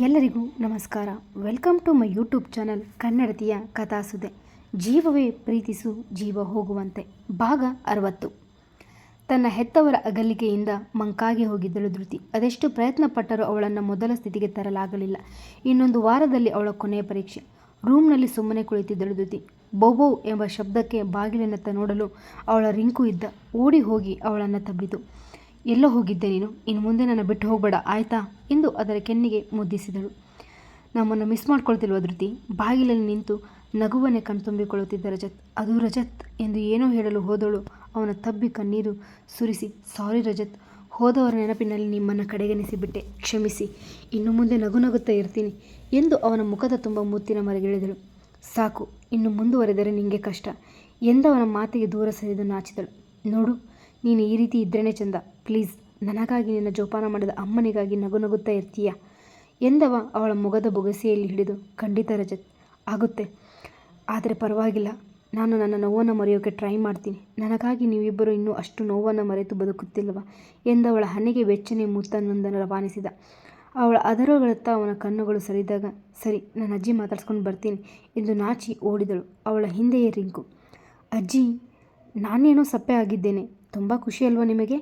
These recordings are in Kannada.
ಎಲ್ಲರಿಗೂ ನಮಸ್ಕಾರ. Welcome to my YouTube channel ಕನ್ನಡತಿಯ ಕಥಾಸುದೆ. ಜೀವವೇ ಪ್ರೀತಿಸು, ಜೀವ ಹೋಗುವಂತೆ. ಭಾಗ ಅರವತ್ತು. ತನ್ನ ಹೆತ್ತವರ ಅಗಲಿಕೆಯಿಂದ ಮಂಕಾಗಿ ಹೋಗಿದ್ದಳು ಧೃತಿ. ಅದೆಷ್ಟು ಪ್ರಯತ್ನ ಪಟ್ಟರೂ ಅವಳನ್ನು ಮೊದಲ ಸ್ಥಿತಿಗೆ ತರಲಾಗಲಿಲ್ಲ. ಇನ್ನೊಂದು ವಾರದಲ್ಲಿ ಅವಳ ಕೊನೆಯ ಪರೀಕ್ಷೆ. ರೂಮ್ನಲ್ಲಿ ಸುಮ್ಮನೆ ಕುಳಿತಿದ್ದಳು ಧೃತಿ. ಬೊಬೋ ಎಂಬ ಶಬ್ದಕ್ಕೆ ಬಾಗಿಲಿನತ್ತ ನೋಡಲು ಅವಳ ರಿಂಕು ಇದ್ದ. ಓಡಿ ಹೋಗಿ ಅವಳನ್ನು ತಬ್ಬಿತು. ಎಲ್ಲೋ ಹೋಗಿದ್ದೆ ನೀನು. ಇನ್ನು ಮುಂದೆ ನನ್ನ ಬಿಟ್ಟು ಹೋಗಬೇಡ, ಆಯ್ತಾ? ಎಂದು ಅದರ ಕೆನ್ನಿಗೆ ಮುದ್ದಿಸಿದಳು. ನಮ್ಮನ್ನು ಮಿಸ್ ಮಾಡ್ಕೊಳ್ತಿಲ್ವ ಧೃತಿ? ಬಾಗಿಲಲ್ಲಿ ನಿಂತು ನಗುವನ್ನೇ ಕಣ್ತುಂಬಿಕೊಳ್ಳುತ್ತಿದ್ದ ರಜತ್. ಅದು ರಜತ್ ಎಂದು ಏನೋ ಹೇಳಲು ಹೋದಳು. ಅವನ ತಬ್ಬಿ ಕಣ್ಣೀರು ಸುರಿಸಿ ಸಾರಿ ರಜತ್, ಹೋದವರ ನೆನಪಿನಲ್ಲಿ ನಿಮ್ಮನ್ನು ಕಡೆಗಣಿಸಿಬಿಟ್ಟೆ. ಕ್ಷಮಿಸಿ, ಇನ್ನು ಮುಂದೆ ನಗು ನಗುತ್ತಾ ಇರ್ತೀನಿ ಎಂದು ಅವನ ಮುಖದ ತುಂಬ ಮುತ್ತಿನ ಮರಗಿಳಿದಳು ಸಾಕು, ಇನ್ನು ಮುಂದುವರೆದರೆ ನಿಂಗೆ ಕಷ್ಟ ಎಂದವನ ಮಾತಿಗೆ ದೂರ ಸರಿದು ನಾಚಿದಳು. ನೋಡು ನೀನು ಈ ರೀತಿ ಇದ್ರೇ ಚಂದ. ಪ್ಲೀಸ್, ನನಗಾಗಿ ನಿನ್ನ ಜೋಪಾನ ಮಾಡಿದ ಅಮ್ಮನಿಗಾಗಿ ನಗು ನಗುತ್ತಾ ಇರ್ತೀಯ? ಎಂದವ ಅವಳ ಮುಗದ ಬೊಗಸೆಯಲ್ಲಿ ಹಿಡಿದು. ಖಂಡಿತ ರಜತ್, ಆಗುತ್ತೆ. ಆದರೆ ಪರವಾಗಿಲ್ಲ, ನಾನು ನನ್ನ ನೋವನ್ನು ಮರೆಯೋಕೆ ಟ್ರೈ ಮಾಡ್ತೀನಿ. ನನಗಾಗಿ ನೀವಿಬ್ಬರು ಇನ್ನೂ ಅಷ್ಟು ನೋವನ್ನು ಮರೆತು ಬದುಕುತ್ತಿಲ್ಲವ ಎಂದವಳ ಹಣೆಗೆ ಬೆಚ್ಚನೆ ಮುತ್ತನ್ನೊಂದನ್ನು ರವಾನಿಸಿದ. ಅವಳ ಅದರಗಳತ್ತ ಅವನ ಕಣ್ಣುಗಳು ಸರಿದಾಗ, ಸರಿ, ನನ್ನ ಅಜ್ಜಿ ಮಾತಾಡ್ಸ್ಕೊಂಡು ಬರ್ತೀನಿ ಎಂದು ನಾಚಿ ಓಡಿದಳು ಅವಳ ಹಿಂದೆಯೇ ರಿಂಕು. ಅಜ್ಜಿ, ನಾನೇನೋ ಸಪ್ಪೆ ಆಗಿದ್ದೇನೆ. ತುಂಬ ಖುಷಿ ಅಲ್ವಾ ನಿಮಗೆ?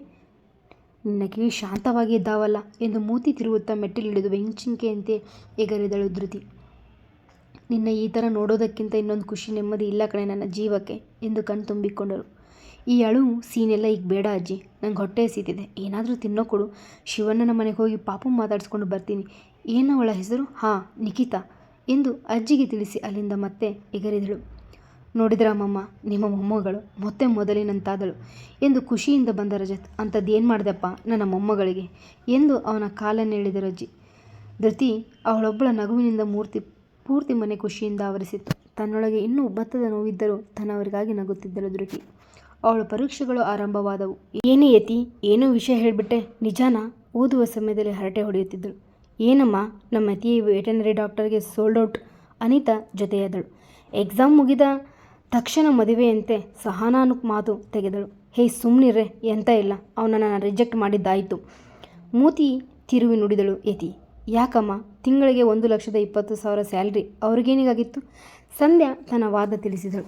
ನಿನ್ನ ಕಿವಿ ಶಾಂತವಾಗಿ ಇದ್ದಾವಲ್ಲ ಎಂದು ಮೂತಿ ತಿರುಗುತ್ತಾ ಮೆಟ್ಟಿಲಿಳಿದು ಬೆಂಚಿಂಕೆಯಂತೆ ಎಗರಿದಳು ಧೃತಿ. ನಿನ್ನ ಈ ಥರ ನೋಡೋದಕ್ಕಿಂತ ಇನ್ನೊಂದು ಖುಷಿ ನೆಮ್ಮದಿ ಇಲ್ಲ ಕಣೆ ನನ್ನ ಜೀವಕ್ಕೆ ಎಂದು ಕಣ್ ತುಂಬಿಕೊಂಡರು. ಈ ಅಳು ಸೀನೆಲ್ಲ ಈಗ ಬೇಡ ಅಜ್ಜಿ, ನಂಗೆ ಹೊಟ್ಟೆ ಸೀತಿದೆ ಏನಾದರೂ ತಿನ್ನೋ ಕೊಡು. ಶಿವಣ್ಣನ ಮನೆಗೆ ಹೋಗಿ ಪಾಪು ಮಾತಾಡಿಸ್ಕೊಂಡು ಬರ್ತೀನಿ. ಏನು ಅವಳ ಹೆಸರು? ಹಾಂ, ನಿಖಿತಾ ಎಂದು ಅಜ್ಜಿಗೆ ತಿಳಿಸಿ ಅಲ್ಲಿಂದ ಮತ್ತೆ ಎಗರಿದಳು. ನೋಡಿದ್ರಮ್ಮಮ್ಮ ನಿಮ್ಮ ಮೊಮ್ಮಗಳು ಮತ್ತೆ ಮೊದಲಿನಂತಾದಳು. ಎಂದು ಖುಷಿಯಿಂದ ಬಂದ ರಜತ್, ಅಂಥದ್ದೇನು ಮಾಡಿದೆಪ್ಪ ನನ್ನ ಮೊಮ್ಮಗಳಿಗೆ? ಎಂದು ಅವನ ಕಾಲನ್ನು ಹೇಳಿದ ರಜ್ಜಿ ಧೃತಿ ಅವಳೊಬ್ಬಳ ನಗುವಿನಿಂದ ಮೂರ್ತಿ, ಪೂರ್ತಿ ಮನೆ ಖುಷಿಯಿಂದ ಆವರಿಸಿತ್ತು. ತನ್ನೊಳಗೆ ಇನ್ನೂ ಭತ್ತದ ನೋವಿದ್ದರೂ ತನ್ನವರಿಗಾಗಿ ನಗುತ್ತಿದ್ದಳು ಧೃತಿ. ಅವಳ ಪರೀಕ್ಷೆಗಳು ಆರಂಭವಾದವು. ಏನೇ ಯತಿ, ಏನೋ ವಿಷಯ ಹೇಳಿಬಿಟ್ಟೆ, ನಿಜಾನ? ಓದುವ ಸಮಯದಲ್ಲಿ ಹರಟೆ ಹೊಡೆಯುತ್ತಿದ್ದಳು. ಏನಮ್ಮ, ನಮ್ಮ ಅತಿ ವೆಟನರಿ ಡಾಕ್ಟರ್ಗೆ ಸೋಲ್ಡ್ ಔಟ್ ಅನಿತಾ ಜೊತೆಯಾದಳು. ಎಕ್ಸಾಮ್ ಮುಗಿದ ತಕ್ಷಣ ಮದುವೆಯಂತೆ ಸಹನಾನು ಮಾತು ತೆಗೆದಳು. ಹೇ ಸುಮ್ಮನಿರ್ರೆ ಎಂತ ಇಲ್ಲ ಅವನನ್ನು ರಿಜೆಕ್ಟ್ ಮಾಡಿದ್ದಾಯಿತು. ಮೂತಿ ತಿರುವಿ ನುಡಿದಳು. ಯತಿ, ಯಾಕಮ್ಮ, ತಿಂಗಳಿಗೆ ಒಂದು ಲಕ್ಷದ ಇಪ್ಪತ್ತು ಸಾವಿರ ಸ್ಯಾಲ್ರಿ ಅವ್ರಿಗೇನಿಗಾಗಿತ್ತು? ಸಂಧ್ಯಾ ತನ್ನ ವಾದ ತಿಳಿಸಿದಳು.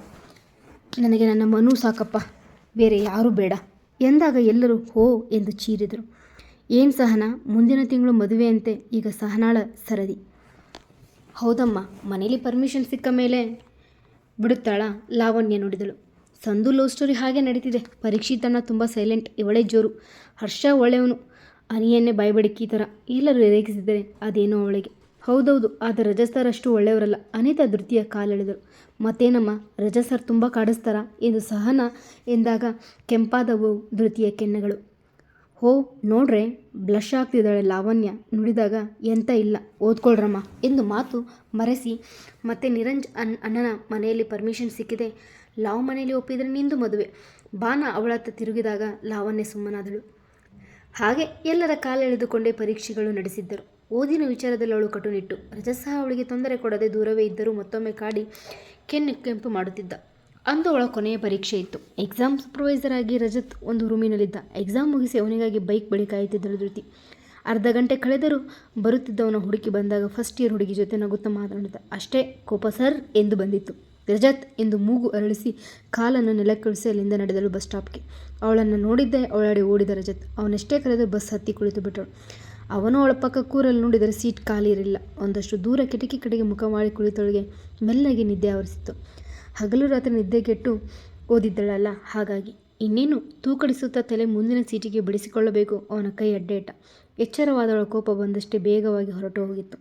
ನನಗೆ ನನ್ನ ಮನು ಸಾಕಪ್ಪ, ಬೇರೆ ಯಾರೂ ಬೇಡ, ಎಂದಾಗ ಎಲ್ಲರೂ ಹೋ ಎಂದು ಚೀರಿದರು. ಏನು ಸಹನ, ಮುಂದಿನ ತಿಂಗಳು ಮದುವೆಯಂತೆ, ಈಗ ಸಹನಾಳ ಸರದಿ. ಹೌದಮ್ಮ, ಮನೇಲಿ ಪರ್ಮಿಷನ್ ಸಿಕ್ಕ ಮೇಲೆ ಬಿಡುತ್ತಾಳ? ಲಾವಣ್ಯ ನುಡಿದಳು. ಸಂದು ಲವ್ ಸ್ಟೋರಿ ಹಾಗೆ ನಡೀತಿದೆ. ಪರೀಕ್ಷಿತನ ತುಂಬ ಸೈಲೆಂಟ್ ಇವಳೇ ಜೋರು. ಹರ್ಷ ಒಳ್ಳೆಯವನು. ಅನಿಯನ್ನೇ ಬಾಯ್ಬಡಿಕಿ ಥರ ಎಲ್ಲರೂ ರೇಗಿಸಿದರೆ ಅದೇನೋ ಅವಳಿಗೆ. ಹೌದೌದು ಆದ ರಜಸ್ ಸರ್ ಅಷ್ಟು ಒಳ್ಳೆಯವರಲ್ಲ. ಅನಿತಾ ಧೃತಿಯ ಕಾಲೆಳೆದರು. ಮತ್ತೇನಮ್ಮ ರಜಸರ್ ಸರ್ ತುಂಬ ಕಾಡಿಸ್ತಾರ? ಎಂದು ಸಹನ ಎಂದಾಗ ಕೆಂಪಾದವು ಧೃತಿಯ ಕೆನ್ನೆಗಳು. ಹೋ, ನೋಡ್ರೆ ಬ್ಲಷ್ ಆಗ್ತಿದ್ದಾಳೆ ಲಾವಣ್ಯ. ನುಡಿದಾಗ, ಎಂತ ಇಲ್ಲ, ಓದ್ಕೊಳ್ರಮ್ಮ ಎಂದು ಮಾತು ಮರೆಸಿ, ಮತ್ತೆ ನಿರಂಜ್ ಅನ್, ಅಣ್ಣನ ಮನೆಯಲ್ಲಿ ಪರ್ಮಿಷನ್ ಸಿಕ್ಕಿದೆ. ಲಾವ್ ಮನೆಯಲ್ಲಿ ಒಪ್ಪಿದರೆ ನಿಂದು ಮದುವೆ. ಬಾನ ಅವಳತ್ತ ತಿರುಗಿದಾಗ ಲಾವಣ್ಯ ಸುಮ್ಮನಾದಳು. ಹಾಗೆ ಎಲ್ಲರ ಕಾಲೆಳೆದುಕೊಂಡೇ ಪರೀಕ್ಷೆಗಳು ನಡೆಸಿದ್ದರು. ಓದಿನ ವಿಚಾರದಲ್ಲಿ ಅವಳು ಕಟುನಿಟ್ಟು ರಜಸಹ ಸಹ ಅವಳಿಗೆ ತೊಂದರೆ ಕೊಡದೆ ದೂರವೇ ಇದ್ದರೂ ಮತ್ತೊಮ್ಮೆ ಕಾಡಿ ಕೆನ್ನು ಕೆಂಪು ಮಾಡುತ್ತಿದ್ದ. ಅಂದು ಅವಳ ಕೊನೆಯ ಪರೀಕ್ಷೆ ಇತ್ತು. ಎಕ್ಸಾಮ್ ಸೂಪರ್ವೈಸರ್ ಆಗಿ ರಜತ್ ಒಂದು ರೂಮಿನಲ್ಲಿದ್ದ. ಎಕ್ಸಾಮ್ ಮುಗಿಸಿ ಅವನಿಗಾಗಿ ಬೈಕ್ ಬಳಿ ಕಾಯುತ್ತಿದ್ದಳು ಧೃತಿ. ಅರ್ಧ ಗಂಟೆ ಕಳೆದರೂ ಬರುತ್ತಿದ್ದವನ ಹುಡುಕಿ ಬಂದಾಗ ಫಸ್ಟ್ ಇಯರ್ ಹುಡುಗಿ ಜೊತೆ ನಗುತ್ತಾ ಮಾತನಾಡಿದ ಅಷ್ಟೇ ಕೋಪ ಸರ್ ಎಂದು ಬಂದಿತ್ತು. ರಜತ್ ಎಂದು ಮೂಗು ಅರಳಿಸಿ ಕಾಲನ್ನು ನೆಲಕ್ಕಿಳಿಸಿ ಅಲ್ಲಿಂದ ನಡೆದಳು ಬಸ್ ಸ್ಟಾಪ್ಗೆ. ಅವಳನ್ನು ನೋಡಿದ್ದೆ ಅವಳಾಡಿ ಓಡಿದ ರಜತ್. ಅವನೆಷ್ಟೇ ಕರೆದು ಬಸ್ ಹತ್ತಿ ಕುಳಿತು ಬಿಟ್ಟಳು. ಅವನು ಅವಳ ಪಕ್ಕ ಕೂರಲ್ಲಿ ನೋಡಿದರೆ ಸೀಟ್ ಖಾಲಿ ಇರಲಿಲ್ಲ. ಒಂದಷ್ಟು ದೂರ ಕಿಟಕಿ ಕಡೆಗೆ ಮುಖ ಮಾಡಿ ಕುಳಿತೊಳಗೆ ಮೆಲ್ಲಗೆ ನಿದ್ದೆ ಆವರಿಸಿತ್ತು. ಹಗಲು ರಾತ್ರಿ ನಿದ್ದೆಗೆಟ್ಟು ಓದಿದ್ದಳಲ್ಲ? ಹಾಗಾಗಿ ಇನ್ನೇನು ತೂಕಡಿಸುತ್ತಾ ತಲೆ ಮುಂದಿನ ಸೀಟಿಗೆ ಬಿಡಿಸಿಕೊಳ್ಳಬೇಕು ಅವನ ಕೈ ಅಡ್ಡೇಟ. ಎಚ್ಚರವಾದವಳ ಕೋಪ ಬಂದಷ್ಟೇ ಬೇಗವಾಗಿ ಹೊರಟು ಹೋಗಿತ್ತು.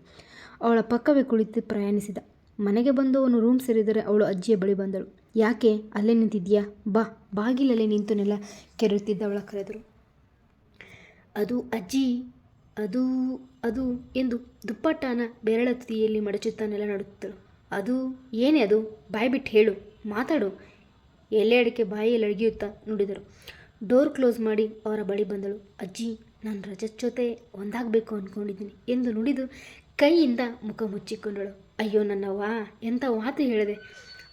ಅವಳ ಪಕ್ಕವೇ ಕುಳಿತು ಪ್ರಯಾಣಿಸಿದ. ಮನೆಗೆ ಬಂದು ಅವನು ರೂಮ್ ಸೇರಿದರೆ ಅವಳು ಅಜ್ಜಿಯ ಬಳಿ ಬಂದಳು. ಯಾಕೆ? ಅಲ್ಲೇ ನಿಂತಿದ್ಯಾ ಬಾ. ಬಾಗಿಲಲ್ಲೇ ನಿಂತು ನೆಲ ಕೆರೆಯುತ್ತಿದ್ದವಳ ಕರೆದರು. ಅದು ಅಜ್ಜಿ, ಅದು ಅದು ಎಂದು ದುಪ್ಪಟ್ಟಾನ ಬೆರಳ ತುದಿಯಲ್ಲಿ ಮಡಚುತ್ತಾ ನೆಲ ನಡುತ್ತಿದ್ದಳು. ಅದು? ಏನೇ ಅದು? ಬಾಯಿ ಬಿಟ್ಟು ಹೇಳು. ಮಾತಾಡು. ಎಲೆ ಅಡಿಕೆ ಬಾಯಿಯಲ್ಲಿ ಅಡಗಿಯುತ್ತಾ ನುಡಿದರು. ಡೋರ್ ಕ್ಲೋಸ್ ಮಾಡಿ ಅವರ ಬಳಿ ಬಂದಳು. ಅಜ್ಜಿ, ನಾನು ರಜತ್ ಜೊತೆ ಒಂದಾಗಬೇಕು ಅಂದ್ಕೊಂಡಿದ್ದೀನಿ ಎಂದು ನುಡಿದು ಕೈಯಿಂದ ಮುಖ ಮುಚ್ಚಿಕೊಂಡಳು. ಅಯ್ಯೋ ನನ್ನವ್ವ ಎಂಥ ಮಾತು ಹೇಳಿದೆ.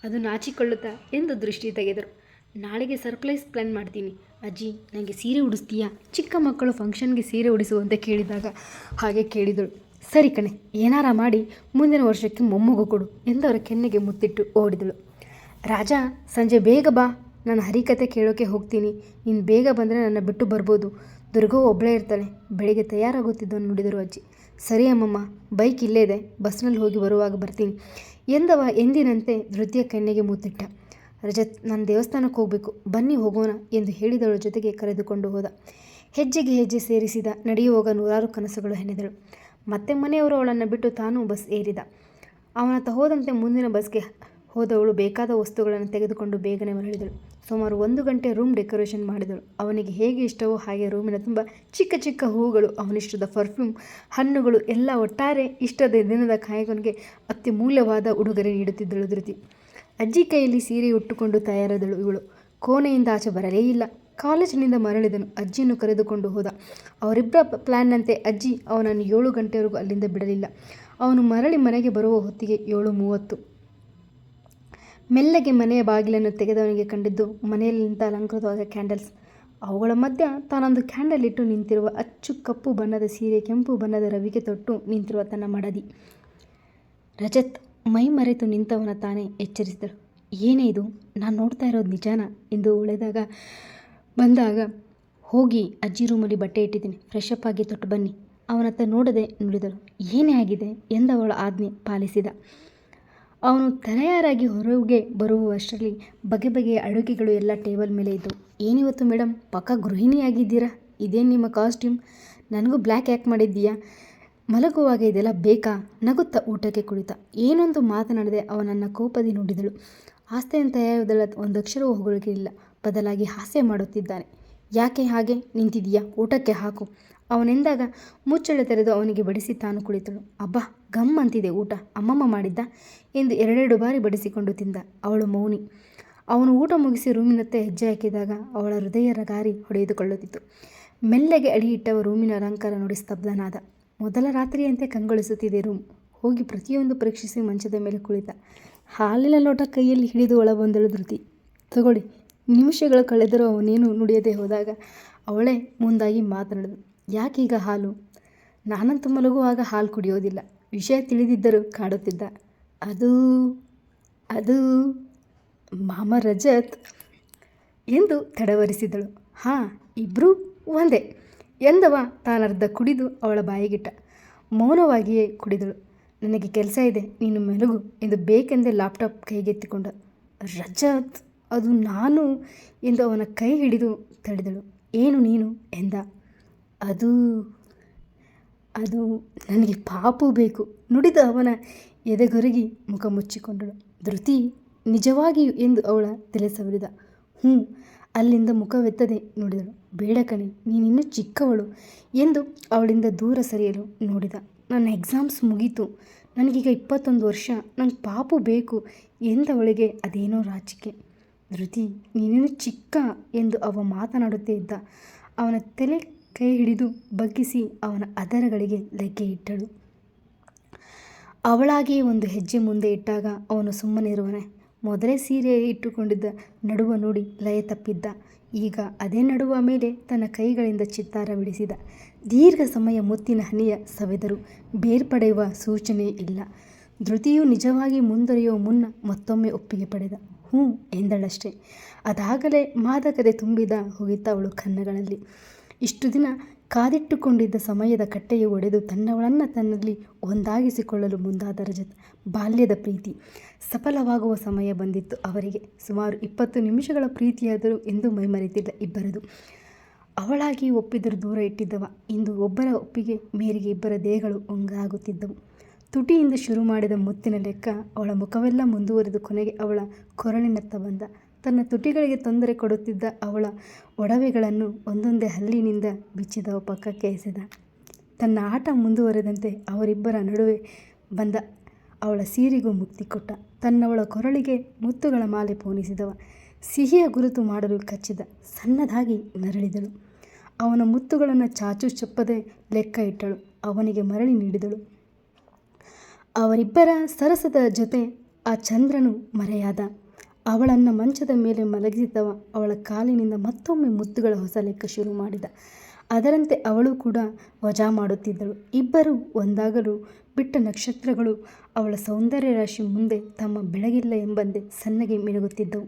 ಅದು ನಾಚಿಕೊಳ್ಳುತ್ತಾ ಎಂದು ದೃಷ್ಟಿ ತೆಗೆದರು. ನಾಳೆಗೆ ಸರ್ಪ್ರೈಸ್ ಪ್ಲ್ಯಾನ್ ಮಾಡ್ತೀನಿ. ಅಜ್ಜಿ ನನಗೆ ಸೀರೆ ಉಡಿಸ್ತೀಯಾ? ಚಿಕ್ಕ ಮಕ್ಕಳು ಫಂಕ್ಷನ್ಗೆ ಸೀರೆ ಉಡಿಸುವಂತೆ ಕೇಳಿದಾಗ ಹಾಗೆ ಕೇಳಿದಳು. ಸರಿ ಕಣೆ, ಏನಾರ ಮಾಡಿ ಮುಂದಿನ ವರ್ಷಕ್ಕೆ ಮೊಮ್ಮಗು ಕೊಡು ಎಂದವರ ಕೆನ್ನೆಗೆ ಮುತ್ತಿಟ್ಟು ಓಡಿದಳು. ರಾಜ, ಸಂಜೆ ಬೇಗ ಬಾ, ನಾನು ಹರಿಕತೆ ಕೇಳೋಕೆ ಹೋಗ್ತೀನಿ. ನೀನು ಬೇಗ ಬಂದರೆ ನನ್ನ ಬಿಟ್ಟು ಬರ್ಬೋದು. ದುರ್ಗೋ ಒಬ್ಬಳೇ ಇರ್ತಾಳೆ ಬೆಳಿಗ್ಗೆ ತಯಾರಾಗುತ್ತಿದ್ದವನು ನುಡಿದರು ಅಜ್ಜಿ. ಸರಿ ಅಮ್ಮಮ್ಮ, ಬೈಕ್ ಇಲ್ಲೇ ಇದೆ, ಬಸ್ನಲ್ಲಿ ಹೋಗಿ ಬರುವಾಗ ಬರ್ತೀನಿ ಎಂದವ ಎಂದಿನಂತೆ ಧೃತಿಯ ಕೆನ್ನೆಗೆ ಮುತ್ತಿಟ್ಟ. ರಜತ್, ನಾನು ದೇವಸ್ಥಾನಕ್ಕೆ ಹೋಗಬೇಕು, ಬನ್ನಿ ಹೋಗೋಣ ಎಂದು ಹೇಳಿದವಳ ಜೊತೆಗೆ ಕರೆದುಕೊಂಡು ಹೋದ. ಹೆಜ್ಜೆಗೆ ಹೆಜ್ಜೆ ಸೇರಿಸಿದ, ನಡೆಯುವಾಗ ನೂರಾರು ಕನಸುಗಳು ಹೆಣೆದಳು ಮತ್ತೆ ಮನೆಯವರು ಅವಳನ್ನು ಬಿಟ್ಟು ತಾನು ಬಸ್ ಏರಿದ. ಅವನತ್ತ ಹೋದಂತೆ ಮುಂದಿನ ಬಸ್ಗೆ ಹೋದವಳು ಬೇಕಾದ ವಸ್ತುಗಳನ್ನು ತೆಗೆದುಕೊಂಡು ಬೇಗನೆ ಮರಳಿದಳು. ಸುಮಾರು ಒಂದು ಗಂಟೆ ರೂಮ್ ಡೆಕೋರೇಷನ್ ಮಾಡಿದಳು. ಅವನಿಗೆ ಹೇಗೆ ಇಷ್ಟವೋ ಹಾಗೆ ರೂಮಿನ ತುಂಬ ಚಿಕ್ಕ ಚಿಕ್ಕ ಹೂಗಳು, ಅವನಿಷ್ಟದ ಪರ್ಫ್ಯೂಮ್, ಹಣ್ಣುಗಳು ಎಲ್ಲ ಒಟ್ಟಾರೆ ಇಷ್ಟದ ದಿನದ ಕಾಯಕನಿಗೆ ಅತ್ಯಮೂಲ್ಯವಾದ ಉಡುಗೊರೆ ನೀಡುತ್ತಿದ್ದಳು ಧೃತಿ. ಅಜ್ಜಿ ಕೈಯಲ್ಲಿ ಸೀರೆ ಉಟ್ಟುಕೊಂಡು ತಯಾರಾದಳು ಇವಳು. ಕೋಣೆಯಿಂದ ಆಚೆ ಬರಲೇ ಇಲ್ಲ. ಕಾಲೇಜಿನಿಂದ ಮರಳಿದನು. ಅಜ್ಜಿಯನ್ನು ಕರೆದುಕೊಂಡು ಹೋದ. ಅವರಿಬ್ಬರ ಪ್ಲ್ಯಾನ್ನಂತೆ ಅಜ್ಜಿ ಅವನನ್ನು ಏಳು ಗಂಟೆವರೆಗೂ ಅಲ್ಲಿಂದ ಬಿಡಲಿಲ್ಲ. ಅವನು ಮರಳಿ ಮನೆಗೆ ಬರುವ ಹೊತ್ತಿಗೆ ಏಳು ಮೂವತ್ತು. ಮೆಲ್ಲಗೆ ಮನೆಯ ಬಾಗಿಲನ್ನು ತೆಗೆದವನಿಗೆ ಕಂಡಿದ್ದು ಮನೆಯಲ್ಲಿ ನಿಂತ ಅಲಂಕೃತವಾದ ಕ್ಯಾಂಡಲ್ಸ್. ಅವುಗಳ ಮಧ್ಯ ತಾನೊಂದು ಕ್ಯಾಂಡಲ್ ಇಟ್ಟು ನಿಂತಿರುವ ಅಚ್ಚು ಕಪ್ಪು ಬಣ್ಣದ ಸೀರೆ, ಕೆಂಪು ಬಣ್ಣದ ರವಿಗೆ ತೊಟ್ಟು ನಿಂತಿರುವ ತನ್ನ ಮಡದಿ. ರಜತ್ ಮೈ ಮರೆತು ನಿಂತವನ ತಾನೇ ಎಚ್ಚರಿಸಿದರು. ಏನೇ ಇದು? ನಾನು ನೋಡ್ತಾ ಇರೋದು ನಿಜಾನ? ಎಂದು ಉಳಿದಾಗ ಬಂದಾಗ, ಹೋಗಿ ಅಜ್ಜಿ ರೂಮಲ್ಲಿ ಬಟ್ಟೆ ಇಟ್ಟಿದ್ದೀನಿ. ಫ್ರೆಶ್ ಅಪ್ ಆಗಿ ತೊಟ್ಟು ಬನ್ನಿ. ಅವನತ್ತ ನೋಡದೆ ನುಡಿದಳು. ಏನೇ ಆಗಿದೆ ಎಂದವಳ ಆಜ್ಞೆ ಪಾಲಿಸಿದ. ಅವನು ತಲೆಯಾರಾಗಿ ಹೊರಗೆ ಬರುವಷ್ಟರಲ್ಲಿ ಬಗೆ ಬಗೆಯ ಅಡುಗೆಗಳು ಎಲ್ಲ ಟೇಬಲ್ ಮೇಲೆ ಇದ್ದವು. ಏನಿವತ್ತು ಮೇಡಮ್ ಪಕ್ಕ ಗೃಹಿಣಿಯಾಗಿದ್ದೀರಾ ಇದೇನು ನಿಮ್ಮ ಕಾಸ್ಟ್ಯೂಮ್ ನನಗೂ ಬ್ಲ್ಯಾಕ್ ಯಾಕೆ ಮಾಡಿದ್ದೀಯಾ? ಮಲಗುವಾಗ ಇದೆಲ್ಲ ಬೇಕಾ? ನಗುತ್ತಾ ಊಟಕ್ಕೆ ಕುಳಿತ. ಏನೊಂದು ಮಾತನಾಡದೆ ಅವನನ್ನು ಕೋಪದಿ ನುಡಿದಳು. ಆಸ್ತೆಯನ್ನು ತಯಾರಿದಳ ಒಂದು ಅಕ್ಷರವೂ ಹೊಗಳಿಲ್ಲ ಬದಲಾಗಿ ಹಾಸ್ಯ ಮಾಡುತ್ತಿದ್ದಾನೆ. ಯಾಕೆ ಹಾಗೆ? ನಿಂತಿದೀಯಾ ಊಟಕ್ಕೆ ಹಾಕು. ಅವನೆಂದಾಗ ಮುಚ್ಚಳ ತೆರೆದು ಅವನಿಗೆ ಬಡಿಸಿ ತಾನು ಕುಳಿತಳು. ಅಬ್ಬಾ ಗಮ್ ಅಂತಿದೆ ಊಟ. ಅಮ್ಮಮ್ಮ ಮಾಡಿದ್ದ? ಎಂದು ಎರಡೆರಡು ಬಾರಿ ಬಡಿಸಿಕೊಂಡು ತಿಂದ ಅವಳು ಮೌನಿ. ಅವನು ಊಟ ಮುಗಿಸಿ ರೂಮಿನತ್ತ ಹೆಜ್ಜೆ ಹಾಕಿದಾಗ ಅವಳ ಹೃದಯ ರಗಾರಿ ಹೊಡೆದುಕೊಳ್ಳುತ್ತಿತ್ತು. ಮೆಲ್ಲಗೆ ಅಡಿ ಇಟ್ಟವ ರೂಮಿನ ಅಲಂಕಾರ ನೋಡಿ ಸ್ತಬ್ಧನಾದ. ಮೊದಲ ರಾತ್ರಿಯಂತೆ ಕಂಗೊಳಿಸುತ್ತಿದೆ ರೂಮ್. ಹೋಗಿ ಪ್ರತಿಯೊಂದು ಪರೀಕ್ಷಿಸಿ ಮಂಚದ ಮೇಲೆ ಕುಳಿತ. ಹಾಲಿನ ಲೋಟ ಕೈಯಲ್ಲಿ ಹಿಡಿದು ಒಳ ಬಂದಳು ಧೃತಿ. ತಗೊಳ್ಳಿ, ನಿಮಿಷಗಳು ಕಳೆದರೂ ಅವನೇನು ನುಡಿಯದೆ ಹೋದಾಗ ಅವಳೇ ಮುಂದಾಗಿ ಮಾತನಾಡಿದಳು. ಯಾಕೀಗ ಹಾಲು? ನಾನಂತೂ ಮಲಗುವಾಗ ಹಾಲು ಕುಡಿಯೋದಿಲ್ಲ. ವಿಷಯ ತಿಳಿದಿದ್ದರೂ ಕಾಡುತ್ತಿದ್ದ. ಅದು ಅದು ಮಾಮ ರಜತ್ ಎಂದು ತಡವರಿಸಿದಳು. ಹಾಂ ಇಬ್ಬರೂ ಒಂದೇ ಎಂದವ ತಾನರ್ಧ ಕುಡಿದು ಅವಳ ಬಾಯಿಗಿಟ್ಟ. ಮೌನವಾಗಿಯೇ ಕುಡಿದಳು. ನನಗೆ ಕೆಲಸ ಇದೆ, ನೀನು ಮೆಲುಗು ಎಂದು ಬೇಕೆಂದೇ ಲ್ಯಾಪ್ಟಾಪ್ ಕೈಗೆತ್ತಿಕೊಂಡ. ರಜತ್, ಅದು ನಾನು ಎಂದು ಅವನ ಕೈ ಹಿಡಿದು ತಡೆದಳು. ಏನು ನೀನು ಎಂದ. ಅದು ಅದು ನನಗೆ ಪಾಪು ಬೇಕು ನುಡಿದ ಅವನ ಎದೆಗೊರಗಿ ಮುಖ ಮುಚ್ಚಿಕೊಂಡಳು. ಧೃತಿ, ನಿಜವಾಗಿಯೂ ಎಂದು ಅವಳ ತಲೆ ಸವರಿದ. ಹ್ಞೂ, ಅಲ್ಲಿಂದ ಮುಖವೆತ್ತದೆ ನೋಡಿದಳು. ಬೇಡ ಕಣೆ, ನೀನಿನ್ನೂ ಚಿಕ್ಕವಳು ಎಂದು ಅವಳಿಂದ ದೂರ ಸರಿಯಲು ನೋಡಿದ. ನನ್ನ ಎಕ್ಸಾಮ್ಸ್ ಮುಗೀತು. ನನಗೀಗ ಇಪ್ಪತ್ತೊಂದು ವರ್ಷ. ನಂಗೆ ಪಾಪು ಬೇಕು ಎಂದವಳಿಗೆ ಅದೇನೋ ರಾಚಿಕೆ ಧೃತಿ, ನೀನೇನು ಚಿಕ್ಕ ಎಂದು ಅವ ಮಾತನಾಡುತ್ತೇ ಇದ್ದ. ಅವನ ತಲೆ ಕೈ ಹಿಡಿದು ಬಗ್ಗಿಸಿ ಅವನ ಅದರಗಳಿಗೆ ಲಗ್ಗೆ ಇಟ್ಟಳು. ಅವಳಾಗಿಯೇ ಒಂದು ಹೆಜ್ಜೆ ಮುಂದೆ ಇಟ್ಟಾಗ ಅವನು ಸುಮ್ಮನಿರುವನೆ. ಮೊದಲೇ ಸೀರೆ ಇಟ್ಟುಕೊಂಡಿದ್ದ ನಡುವ ನೋಡಿ ಲಯ ತಪ್ಪಿದ್ದ. ಈಗ ಅದೇ ನಡುವ ಮೇಲೆ ತನ್ನ ಕೈಗಳಿಂದ ಚಿತ್ತಾರ ಬಿಡಿಸಿದ. ದೀರ್ಘ ಸಮಯ ಮುತ್ತಿನ ಹನಿಯ ಸವೆದರು ಬೇರ್ಪಡೆಯುವ ಸೂಚನೆ ಇಲ್ಲ. ಧೃತಿಯು ನಿಜವಾಗಿ ಮುಂದೊರೆಯುವ ಮುನ್ನ ಮತ್ತೊಮ್ಮೆ ಒಪ್ಪಿಗೆ ಪಡೆದ. ಹ್ಞೂ ಎಂದಳಷ್ಟೇ. ಅದಾಗಲೇ ಮಾದಕತೆ ತುಂಬಿದ ಹೋಗಿತ್ತ ಅವಳು ಕನ್ನಗಳಲ್ಲಿ ಇಷ್ಟು ದಿನ ಕಾದಿಟ್ಟುಕೊಂಡಿದ್ದ ಸಮಯದ ಕಟ್ಟೆಯು ಒಡೆದು ತನ್ನವಳನ್ನು ತನ್ನಲ್ಲಿ ಒಂದಾಗಿಸಿಕೊಳ್ಳಲು ಮುಂದಾದ ರಜತ್ ಬಾಲ್ಯದ ಪ್ರೀತಿ. ಸಫಲವಾಗುವ ಸಮಯ ಬಂದಿತ್ತು ಅವರಿಗೆ. ಸುಮಾರು ಇಪ್ಪತ್ತು ನಿಮಿಷಗಳ ಪ್ರೀತಿಯಾದರೂ ಎಂದು ಮೈಮರೆತಿಲ್ಲ ಇಬ್ಬರದು. ಅವಳಾಗಿ ಒಪ್ಪಿದರೂ ದೂರ ಇಟ್ಟಿದ್ದವ. ಇಂದು ಒಬ್ಬರ ಒಪ್ಪಿಗೆ, ಮೇರೆಗೆ ಇಬ್ಬರ ದೇಹಗಳು ಒಂಗಾಗುತ್ತಿದ್ದವು ತುಟಿಯಿಂದ ಶುರು ಮಾಡಿದ ಮುತ್ತಿನ ಲೆಕ್ಕ ಅವಳ ಮುಖವೆಲ್ಲ ಮುಂದುವರೆದು ಕೊನೆಗೆ ಅವಳ ಕೊರಳಿನತ್ತ ಬಂದ. ತನ್ನ ತುಟಿಗಳಿಗೆ ತೊಂದರೆ ಕೊಡುತ್ತಿದ್ದ ಅವಳ ಒಡವೆಗಳನ್ನು ಒಂದೊಂದೇ ಹಲ್ಲಿನಿಂದ ಬಿಚ್ಚಿದವ ಪಕ್ಕಕ್ಕೆ ಎಸೆದ. ತನ್ನ ಆಟ ಮುಂದುವರೆದಂತೆ ಅವರಿಬ್ಬರ ನಡುವೆ ಬಂದ ಅವಳ ಸೀರಿಗೂ ಮುಕ್ತಿ ಕೊಟ್ಟ. ತನ್ನವಳ ಕೊರಳಿಗೆ ಮುತ್ತುಗಳ ಮಾಲೆ ಪೋಣಿಸಿದವ. ಸಿಹಿಯ ಗುರುತು ಮಾಡಲು ಕಚ್ಚಿದ. ಸಣ್ಣದಾಗಿ ನರಳಿದಳು. ಅವನ ಮುತ್ತುಗಳನ್ನು ಚಾಚು ಚಪ್ಪದೆ ಲೆಕ್ಕ ಇಟ್ಟಳು. ಅವನಿಗೆ ಮರಳಿ ನೀಡಿದಳು. ಅವರಿಬ್ಬರ ಸರಸದ ಜೊತೆ ಆ ಚಂದ್ರನು ಮರೆಯಾದ. ಅವಳನ್ನು ಮಂಚದ ಮೇಲೆ ಮಲಗಿಸಿದವ ಅವಳ ಕಾಲಿನಿಂದ ಮತ್ತೊಮ್ಮೆ ಮುತ್ತುಗಳ ಹೊಸ ಲೆಕ್ಕ ಶುರು ಮಾಡಿದ. ಅದರಂತೆ ಅವಳು ಕೂಡ ವಜಾ ಮಾಡುತ್ತಿದ್ದಳು. ಇಬ್ಬರು ಒಂದಾಗಲು ಬಿಟ್ಟ ನಕ್ಷತ್ರಗಳು ಅವಳ ಸೌಂದರ್ಯ ರಾಶಿ ಮುಂದೆ ತಮ್ಮ ಬೆಳಗಿಲ್ಲ ಎಂಬಂತೆ ಸಣ್ಣಗೆ ಮಿನುಗುತ್ತಿದ್ದವು.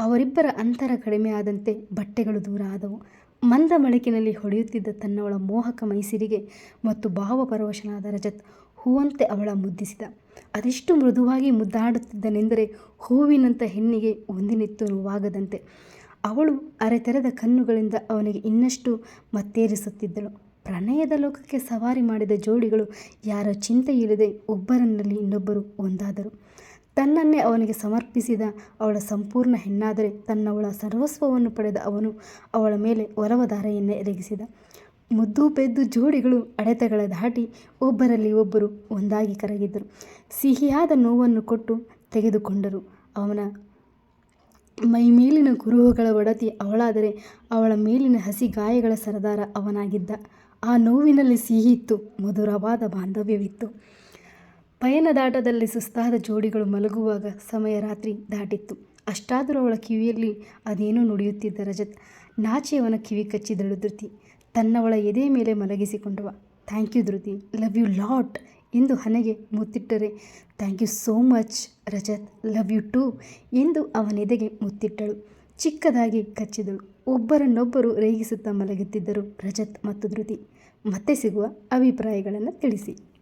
ಅವರಿಬ್ಬರ ಅಂತರ ಕಡಿಮೆಯಾದಂತೆ ಬಟ್ಟೆಗಳು ದೂರ ಆದವು. ಮಂದ ಮಳಕಿನಲ್ಲಿ ಹೊಡೆಯುತ್ತಿದ್ದ ತನ್ನವಳ ಮೋಹಕ ಮೈಸಿರಿಗೆ ಮತ್ತು ಭಾವಪರವಶನಾದ ರಜತ್ ಹೂವಂತೆ ಅವಳ ಮುದ್ದಿಸಿದ. ಅದೆಷ್ಟು ಮೃದುವಾಗಿ ಮುದ್ದಾಡುತ್ತಿದ್ದನೆಂದರೆ ಹೂವಿನಂಥ ಹೆಣ್ಣಿಗೆ ಒಂದಿನಿತ್ತು ನೋವಾಗದಂತೆ. ಅವಳು ಅರೆತೆರೆದ ಕಣ್ಣುಗಳಿಂದ ಅವನಿಗೆ ಇನ್ನಷ್ಟು ಮತ್ತೇರಿಸುತ್ತಿದ್ದಳು. ಪ್ರಣಯದ ಲೋಕಕ್ಕೆ ಸವಾರಿ ಮಾಡಿದ ಜೋಡಿಗಳು ಯಾರ ಚಿಂತೆಯಿಲ್ಲದೆ ಒಬ್ಬರನ್ನಲ್ಲಿ ಇನ್ನೊಬ್ಬರು ಒಂದಾದರು. ತನ್ನನ್ನೇ ಅವನಿಗೆ ಸಮರ್ಪಿಸಿದ ಅವಳ ಸಂಪೂರ್ಣ ಹೆಣ್ಣಾದರೆ ತನ್ನವಳ ಸರ್ವಸ್ವವನ್ನು ಪಡೆದ ಅವನು ಅವಳ ಮೇಲೆ ಒರವಧಾರೆಯನ್ನೇ ಎರಗಿಸಿದ ಮುದ್ದು ಪೆದ್ದು ಜೋಡಿಗಳು ಅಡೆತಗಳ ದಾಟಿ ಒಬ್ಬರಲ್ಲಿ ಒಬ್ಬರು ಒಂದಾಗಿ ಕರಗಿದ್ದರು ಸಿಹಿಯಾದ ನೋವನ್ನು ಕೊಟ್ಟು ತೆಗೆದುಕೊಂಡರು. ಅವನ ಮೈಮೇಲಿನ ಕುರುಹುಗಳ ಒಡತಿ ಅವಳಾದರೆ ಅವಳ ಮೇಲಿನ ಹಸಿ ಗಾಯಗಳ ಸರದಾರ ಅವನಾಗಿದ್ದ. ಆ ನೋವಿನಲ್ಲಿ ಸಿಹಿ ಇತ್ತು ಮಧುರವಾದ ಬಾಂಧವ್ಯವಿತ್ತು. ಪಯನದಾಟದಲ್ಲಿ ಸುಸ್ತಾದ ಜೋಡಿಗಳು ಮಲಗುವಾಗ ಸಮಯ ರಾತ್ರಿ ದಾಟಿತ್ತು. ಅಷ್ಟಾದರೂ ಅವಳ ಕಿವಿಯಲ್ಲಿ ಅದೇನೋ ನುಡಿಯುತ್ತಿದ್ದ ರಜತ್. ನಾಚಿ ಅವನ ಕಿವಿ ಕಚ್ಚಿದಳು ಧೃತಿ. ತನ್ನವಳ ಎದೆ ಮೇಲೆ ಮಲಗಿಸಿಕೊಂಡವ. Thank you Dhriti, love you lot ಎಂದು ಹನೆಗೆ ಮುತ್ತಿಟ್ಟರೆ. Thank you so much Rajat, love you too ಎಂದು ಅವನೆದೆಗೆ ಮುತ್ತಿಟ್ಟಳು. ಚಿಕ್ಕದಾಗಿ ಕಚ್ಚಿದಳು. ಒಬ್ಬರನ್ನೊಬ್ಬರು ರೇಗಿಸುತ್ತಾ ಮಲಗುತ್ತಿದ್ದರು ರಜತ್ ಮತ್ತು ಧೃತಿ. ಮತ್ತೆ ಸಿಗುವ ಅಭಿಪ್ರಾಯಗಳನ್ನು ತಿಳಿಸಿ.